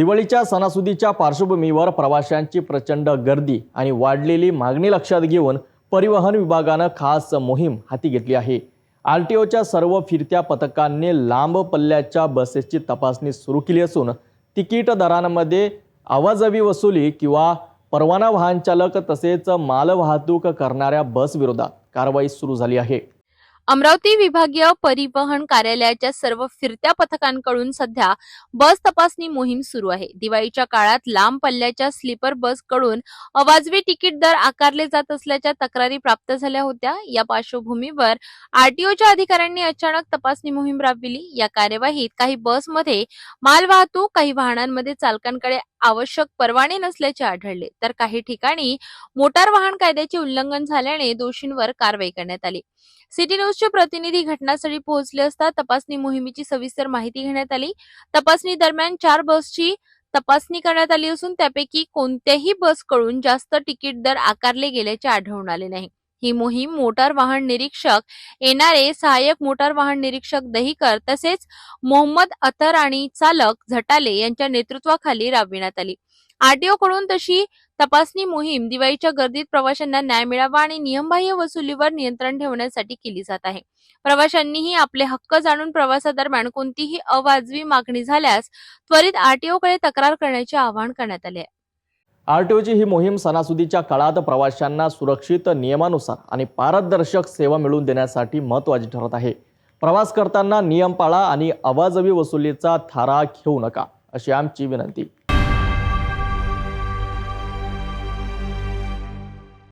दिवाळीच्या सणासुदीच्या पार्श्वभूमीवर प्रवाशांची प्रचंड गर्दी आणि वाढलेली मागणी लक्षात घेऊन परिवहन विभागानं खास मोहीम हाती घेतली आहे. आर टी ओच्या सर्व फिरत्या पथकांनी लांब पल्ल्याच्या बसेसची तपासणी सुरू केली असून तिकीट दरांमध्ये आवाजवी वसुली किंवा परवाना वाहन चालक तसेच मालवाहतूक करणाऱ्या बसविरोधात कारवाई सुरू झाली आहे. अमरावती विभागीय परिवहन कार्यालयाच्या सर्व फिरत्या पथकांकडून सध्या बस तपासणी मोहीम सुरू आहे. दिवाळीच्या काळात लांब पल्ल्याच्या स्लीपर बसकडून अवाजवी तिकीट दर आकारले जात असल्याच्या तक्रारी प्राप्त झाल्या होत्या. या पार्श्वभूमीवर आरटीओच्या अधिकाऱ्यांनी अचानक तपासणी मोहीम राबविली. या कार्यवाहीत काही बसमध्ये मालवाहतूक काही वाहनांमध्ये चालकांकडे आवश्यक परवाने नसल्याचे आढळले. तर काही ठिकाणी मोटार वाहन कायद्याचे उल्लंघन झाल्याने दोषींवर कारवाई करण्यात आली. सिटी न्यूजचे प्रतिनिधी घटनास्थळी पोहोचले असता तपासणी मोहिमेची सविस्तर माहिती घेण्यात आली. तपासणी दरम्यान चार बसची तपासणी करण्यात आली असून त्यापैकी कोणत्याही बसकडून जास्त तिकीट दर आकारले गेल्याचे आढळून आले नाही. ही मोहीम मोटार वाहन निरीक्षक येणारे सहाय्यक मोटार वाहन निरीक्षक दहीकर तसेच मोहम्मद अतर आणि चालक झटाले यांच्या नेतृत्वाखाली राबविण्यात आली. आरटीओ कडून तशी तपासणी मोहीम दिवाळीच्या गर्दीत प्रवाशांना न्याय मिळावा आणि नियमबाह्य वसुलीवर नियंत्रण ठेवण्यासाठी केली जात आहे. प्रवाशांनीही आपले हक्क जाणून प्रवासादरम्यान कोणतीही अवाजवी मागणी झाल्यास त्वरित आरटीओ कडे तक्रार करण्याचे आवाहन करण्यात आले आहे. आर टी ओची ही मोहीम सणासुदीच्या काळात प्रवाशांना सुरक्षित नियमानुसार आणि पारदर्शक सेवा मिळवून देण्यासाठी महत्त्वाची ठरत आहे. प्रवास करताना नियम पाळा आणि आवाजवी वसुलीचा थारा घेऊ नका अशी आमची विनंती.